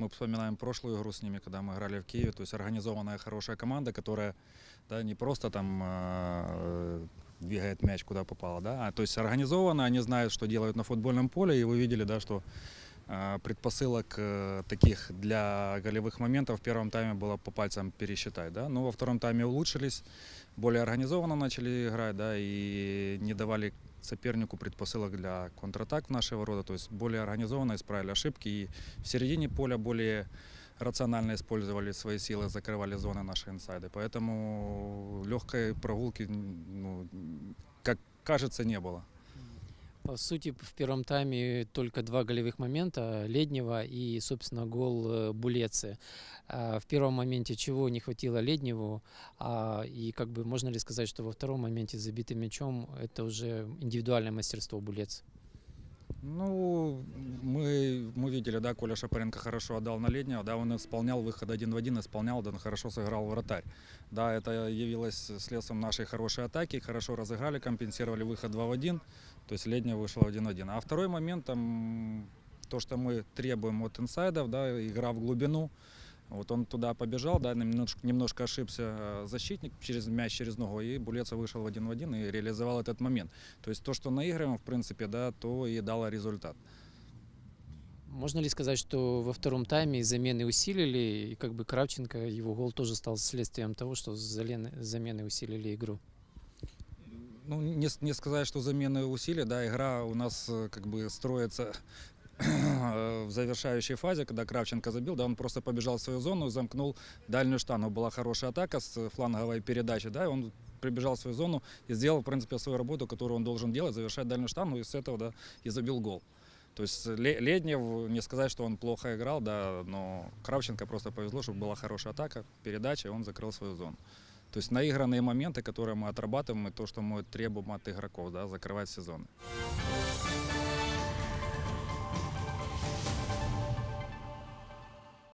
мы вспоминаем прошлую игру с ними, когда мы играли в Киеве, то есть организованная хорошая команда, которая да, не просто там э, двигает мяч куда попало, да, а то есть организованно, они знают, что делают на футбольном поле, и вы видели, да, что э, предпосылок э, таких для голевых моментов в первом тайме было по пальцам пересчитать, да, но во втором тайме улучшились, более организованно начали играть, да, и не давали сопернику предпосылок для контратак в наши ворота, то есть более организованно исправили ошибки и в середине поля более рационально использовали свои силы, закрывали зоны наши инсайды. Поэтому легкой прогулки, ну, как кажется, не было. По сути, в первом тайме только два голевых момента Леднева и, собственно, гол э, Булецы. А В первом моменте чего не хватило Ледневу, а, и как бы можно ли сказать, что во втором моменте с забитым мячом это уже индивидуальное мастерство Булец? Ну, мы, мы видели, да, Коля Шапаренко хорошо отдал на летнего, да, он исполнял выход один в один, исполнял, да, хорошо сыграл вратарь. Да, это явилось следствием нашей хорошей атаки, хорошо разыграли, компенсировали выход 2 в 1, то есть летний вышел 1 в 1. А второй момент, там, то, что мы требуем от инсайдов, да, игра в глубину, вот он туда побежал, да, немножко, немножко ошибся э, защитник через мяч, через ногу, и Булеца вышел в один в один и реализовал этот момент. То есть то, что наиграем, в принципе, да, то и дало результат. Можно ли сказать, что во втором тайме замены усилили, и как бы Кравченко, его гол тоже стал следствием того, что замены усилили игру? Ну, не, не сказать, что замены усилия, да, игра у нас э, как бы строится в завершающей фазе, когда Кравченко забил, да, он просто побежал в свою зону, замкнул дальнюю штангу. Была хорошая атака с фланговой передачи, да, и он прибежал в свою зону и сделал, в принципе, свою работу, которую он должен делать, завершать дальнюю штангу, и с этого, да, и забил гол. То есть Ле- Леднев, не сказать, что он плохо играл, да, но Кравченко просто повезло, чтобы была хорошая атака, передача, и он закрыл свою зону. То есть наигранные моменты, которые мы отрабатываем, и то, что мы требуем от игроков, да, закрывать сезоны.